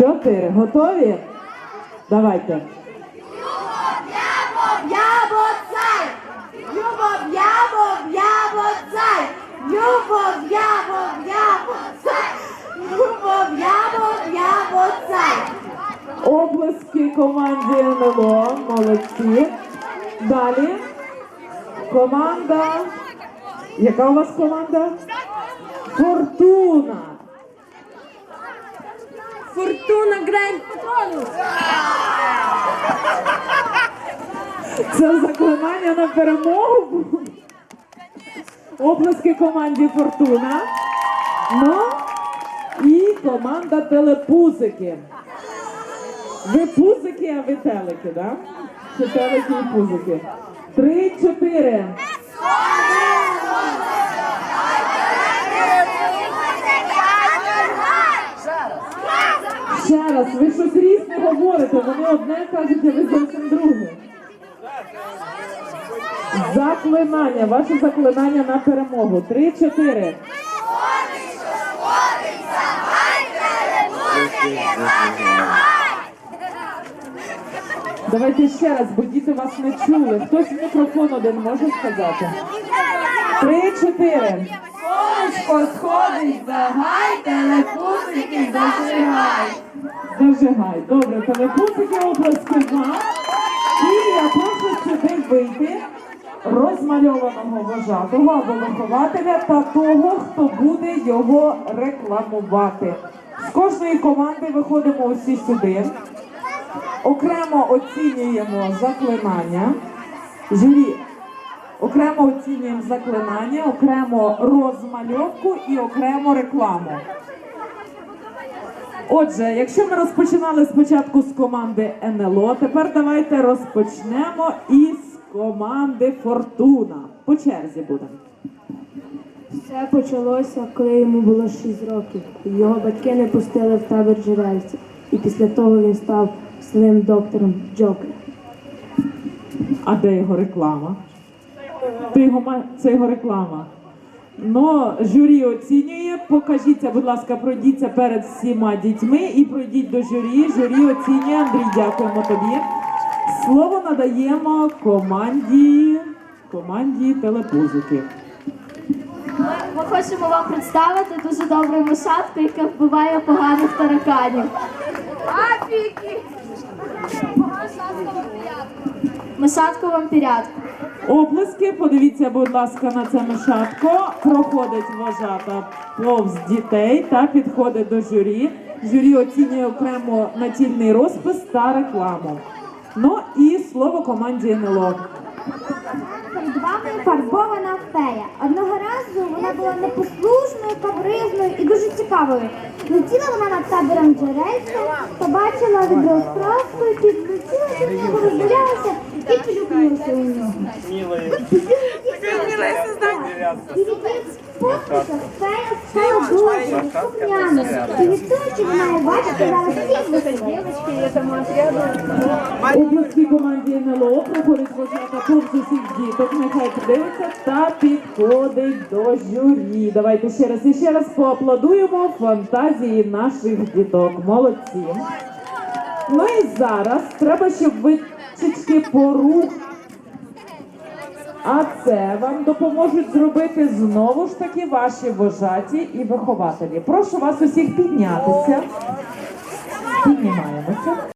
Чотири. Готові? Давайте. Оплески команді НЛО. Молодці. Далі. Команда. Яка у вас команда? Фортуна. Фортуна Гранд Патронус! Це заклинання на перемогу. Оплески команді Фортуна. Ну і команда телепузики. Ви пузики, а ви телики, да? Чи телики і пузики? Три, Ще раз, ви щось різне говорите. Вони одне кажуть, а ви зовсім друге. Заклинання, ваше заклинання на перемогу. Три, чотири. Давайте ще раз, бо діти вас не чули. Хтось мікрофон один може сказати. Три, чотири. Сонечко сходить за гай, телепузики зажигай! Зажигай. Добре, телепузики оплески вам. І я прошу сюди вийти розмальованого вожатого або вихователя та того, хто буде його рекламувати. З кожної команди виходимо усі сюди. Окремо оцінюємо заклинання. Журі. Окремо оцінюємо заклинання, окремо розмальовку і окремо рекламу. Отже, якщо ми розпочинали спочатку з команди НЛО, тепер давайте розпочнемо із команди Фортуна. По черзі будемо. Все почалося, коли йому було 6 років. Його батьки не пустили в табір джерельців, і після того він став злим доктором Джокер. А де його реклама? Ти його це його реклама. Ну, журі оцінює. Покажіться, будь ласка, пройдіться перед всіма дітьми і пройдіть до журі. Журі оцінює. Андрій, дякуємо тобі. Слово надаємо команді команді телепузики. Ми хочемо вам представити дуже добру мишатку, яка вбиває поганих тараканів. Мишатку вампірятку. Оплески, подивіться, будь ласка, на це мишатко. Проходить вожата повз дітей та підходить до журі. Журі оцінює окремо натільний розпис та рекламу. Ну і слово команді НЛО. Перед вами фарбована фея. Одного разу була непослушною, капризною і дуже цікавою. Летіла вона над табором джерельця, побачила відеосправку, підключилася до нього, розгулялася і полюбилася у нього. Їх дуже слухняною. І від що бачити зараз всіх Обласки команді НЛО проходить вважата повз усіх діток. Нехай подивиться та підходить до журі. Давайте ще раз і ще раз поаплодуємо фантазії наших діток. Молодці. Ну і зараз треба, щоб ви трішечки порух. А це вам допоможуть зробити знову ж таки ваші вожаті і вихователі. Прошу вас усіх піднятися. Піднімаємося.